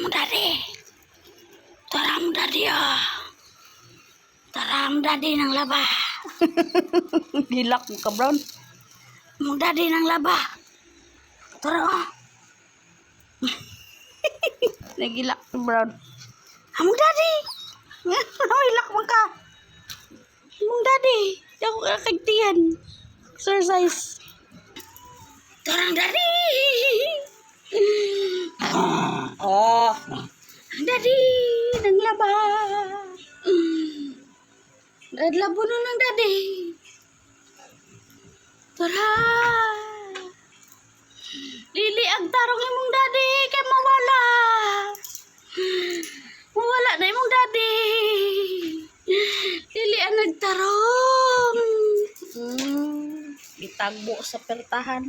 mo daddy. Tara mo daddy ah. Tara mo daddy ng laba. Hilak mo ka, Brown. Mo daddy ng laba. Tara oh. Nagilak si Brown. Among daddy. Hilak mo ka. Among daddy. Di ako kakagtiyan. Exercise. Tara daddy. Oh. Daddy, ng laba. Dadlabo na ng daddy. Tara. Lili ang tarong imong daddy kay mawala. Mawala na imong daddy. Lili ang nagtarong. Mm. Gitagbo sa pertahan.